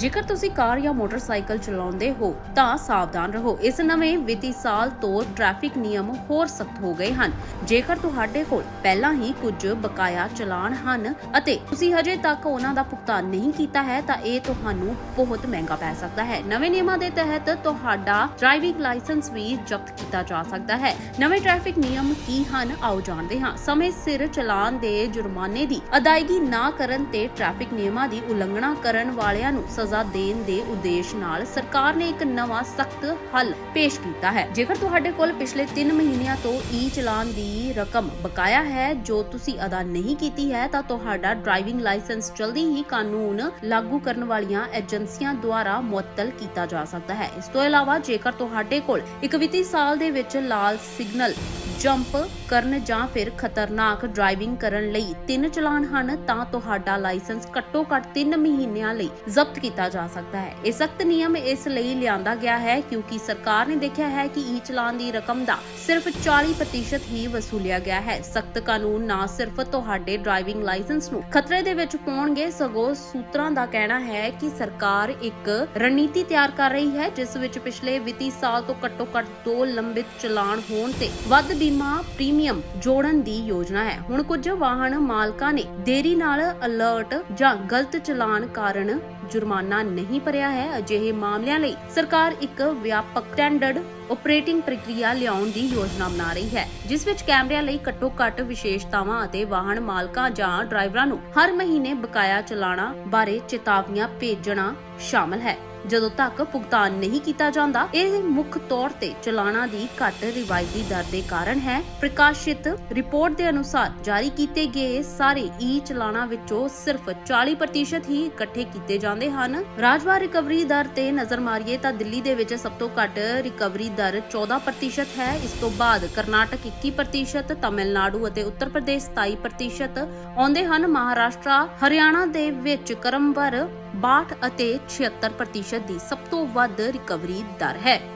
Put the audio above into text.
ਜੇਕਰ ਤੁਸੀਂ ਕਾਰ ਜਾਂ ਮੋਟਰਸਾਈਕਲ ਚਲਾਉਂਦੇ ਹੋ, ਤਾਂ ਸਾਵਧਾਨ ਰਹੋ। ਇਸ ਨਵੇਂ ਵਿੱਤੀ ਸਾਲ ਤੋਂ ਟ੍ਰੈਫਿਕ ਨਿਯਮ ਹੋਰ ਸਖਤ ਹੋ ਗਏ ਹਨ। ਜੇਕਰ ਤੁਹਾਡੇ ਕੋਲ ਪਹਿਲਾਂ ਹੀ ਕੁਝ ਬਕਾਇਆ ਚਲਾਨ ਹਨ ਅਤੇ ਤੁਸੀਂ ਹਜੇ ਤੱਕ ਉਹਨਾਂ ਦਾ ਭੁਗਤਾਨ ਨਹੀਂ ਕੀਤਾ ਹੈ, ਤਾਂ ਇਹ ਤੁਹਾਨੂੰ ਬਹੁਤ ਮਹਿੰਗਾ ਪੈ ਸਕਦਾ ਹੈ। ਨਵੇਂ ਨਿਯਮਾਂ ਦੇ ਤਹਿਤ ਤੁਹਾਡਾ ਡਰਾਈਵਿੰਗ ਲਾਇਸੈਂਸ ਵੀ ਜ਼ਬਤ ਕੀਤਾ ਜਾ ਸਕਦਾ ਹੈ। ਨਵੇਂ ਟ੍ਰੈਫਿਕ ਨਿਯਮ ਕੀ ਹਨ? ਆਓ ਜਾਣਦੇ ਹਾਂ। ਸਮੇਂ ਸਿਰ ਚਲਾਨ ਦੇ ਜੁਰਮਾਨੇ ਦੀ ਅਦਾਇਗੀ ਨਾ ਕਰਨ ਤੇ ਟ੍ਰੈਫਿਕ ਨਿਯਮਾਂ ਦੀ ਉਲੰਘਣਾ ਕਰਨ ਵਾਲਿਆਂ ਨੂੰ ਸਜ਼ਾ ਦੇਣ ਦੇ ਉਦੇਸ਼ ਨਾਲ ਸਰਕਾਰ ਨੇ ਇੱਕ ਨਵਾਂ ਸਖਤ ਹੱਲ ਪੇਸ਼ ਕੀਤਾ ਹੈ। ਜੇਕਰ ਤੁਹਾਡੇ ਕੋਲ ਪਿਛਲੇ 3 ਮਹੀਨਿਆਂ ਤੋਂ ਈ ਚਲਾਨ ਦੀ ਰਕਮ ਬਕਾਇਆ ਹੈ, ਜੋ ਤੁਸੀਂ ਅਦਾ ਨਹੀਂ ਕੀਤੀ ਹੈ, ਤਾਂ ਤੁਹਾਡਾ ਡਰਾਈਵਿੰਗ ਲਾਇਸੈਂਸ ਜਲਦੀ ਹੀ ਕਾਨੂੰਨ ਲਾਗੂ ਕਰਨ ਵਾਲੀਆਂ ਏਜੰਸੀਆਂ ਦੁਆਰਾ ਮੁਅੱਤਲ ਕੀਤਾ ਜਾ ਸਕਦਾ ਹੈ। ਇਸ ਤੋਂ ਇਲਾਵਾ ਜੇਕਰ ਤੁਹਾਡੇ ਕੋਲ ਇੱਕ ਵਿੱਤੀ ਸਾਲ ਦੇ ਵਿੱਚ ਲਾਲ ਸਿਗਨਲ ਜੰਪ ਕਰਨ ਜਾਂ ਫਿਰ ਖਤਰਨਾਕ ਡਰਾਈਵਿੰਗ ਕਰਨ ਲਈ ਤਿੰਨ ਚਲਾਨ ਹਨ, ਤਾਂ ਤੁਹਾਡਾ ਲਾਇਸੈਂਸ ਘੱਟੋ ਘੱਟ 3 ਮਹੀਨਿਆਂ ਲਈ ਜ਼ਬਤ ਕੀਤਾ ਜਾ ਸਕਦਾ ਹੈ। ਇਹ ਸਖਤ ਨਿਯਮ ਇਸ ਲਈ ਲਿਆਂਦਾ ਗਿਆ ਹੈ ਕਿਉਂਕਿ ਸਰਕਾਰ ਨੇ ਦੇਖਿਆ ਹੈ ਕਿ ਈ ਚਲਾਨ ਦੀ ਰਕਮ ਦਾ ਸਿਰਫ 40% ਹੀ ਵਸੂਲਿਆ ਗਿਆ ਹੈ। ਸਖਤ ਕਾਨੂੰਨ ਨਾ ਸਿਰਫ ਤੁਹਾਡੇ ਡਰਾਈਵਿੰਗ ਲਾਇਸੈਂਸ ਨੂੰ ਖਤਰੇ ਦੇ ਵਿੱਚ ਪਾਉਣਗੇ, ਸਗੋਂ ਸੂਤਰਾਂ ਦਾ ਕਹਿਣਾ ਹੈ ਕਿ ਸਰਕਾਰ ਇੱਕ ਰਣਨੀਤੀ ਤਿਆਰ ਕਰ ਰਹੀ ਹੈ, ਜਿਸ ਵਿੱਚ ਪਿਛਲੇ ਵਿੱਤੀ ਸਾਲ ਤੋਂ ਘੱਟੋ ਘੱਟ ਦੋ ਲੰਬਿਤ ਚਲਾਨ ਹੋਣ ਤੇ ਵੱਧ ਬੀਮਾ, ਪ੍ਰੀਮੀਅਮ ਜੋੜਨ ਦੀ ਯੋਜਨਾ ਹੈ। ਹੁਣ ਕੁਝ ਵਾਹਨ ਮਾਲਕਾਂ ਨੇ ਦੇਰੀ ਨਾਲ ਅਲਰਟ ਜਾਂ ਗਲਤ ਚਲਾਨ ਕਾਰਨ ਜੁਰਮਾਨਾ ਨਹੀਂ ਭਰਿਆ ਹੈ। ਅਜਿਹੇ ਮਾਮਲਿਆਂ ਲਈ ਸਰਕਾਰ ਇੱਕ ਵਿਆਪਕ ਸਟੈਂਡਰਡ ਆਪਰੇਟਿੰਗ ਪ੍ਰਕਿਰਿਆ ਲਿਆਉਣ ਦੀ ਯੋਜਨਾ ਬਣਾ ਰਹੀ ਹੈ, ਜਿਸ ਵਿੱਚ ਕੈਮਰਿਆਂ ਲਈ ਘੱਟੋ ਘੱਟ ਵਿਸ਼ੇਸ਼ਤਾਵਾਂ ਅਤੇ ਵਾਹਨ ਮਾਲਕਾਂ ਜਾਂ ਡਰਾਈਵਰਾਂ ਨੂੰ ਹਰ ਮਹੀਨੇ ਬਕਾਇਆ ਚਲਾਣਾ ਬਾਰੇ ਚੇਤਾਵਨੀਆਂ ਭੇਜਣਾ ਸ਼ਾਮਲ ਹੈ। ਜਦੋਂ ਤੱਕ ਭੁਗਤਾਨ ਨਹੀਂ ਕੀਤਾ ਜਾਂਦਾ, ਇਹ ਮੁੱਖ ਤੌਰ ਤੇ ਚਲਾਣਾ ਦੀ ਘੱਟ ਰਿਵਾਇਤੀ ਦਰ ਦੇ ਕਾਰਨ ਹੈ। ਪ੍ਰਕਾਸ਼ਿਤ ਰਿਪੋਰਟ ਦੇ ਅਨੁਸਾਰ ਜਾਰੀ ਕੀਤੇ ਗਏ ਸਾਰੇ ਈ ਚਲਾਣਾ ਵਿੱਚੋਂ ਸਿਰਫ 40% ਹੀ ਇਕੱਠੇ ਕੀਤੇ ਜਾਂਦੇ ਹਨ। ਰਾਜਵਾਰ ਰਿਕਵਰੀ ਦਰ ਤੇ ਨਜ਼ਰ ਮਾਰੀਏ ਤਾਂ ਦਿੱਲੀ ਦੇ ਵਿੱਚ ਸਭ ਤੋਂ ਘੱਟ ਰਿਕਵਰੀ ਦਰ 14% ਹੈ। ਇਸ ਤੋਂ ਬਾਅਦ ਕਰਨਾਟਕ 21% ਤਮਿਲਨਾਡੂ ਅਤੇ ਉੱਤਰ ਪ੍ਰਦੇਸ਼ 27% ਆਉਂਦੇ ਹਨ। ਮਹਾਰਾਸ਼ਟਰ, ਹਰਿਆਣਾ ਦੇ ਵਿੱਚ ਕਰਮਵਰ 62 ਅਤੇ 76% ਦੀ ਸਭ ਤੋਂ ਵੱਧ ਰਿਕਵਰੀ ਦਰ ਹੈ।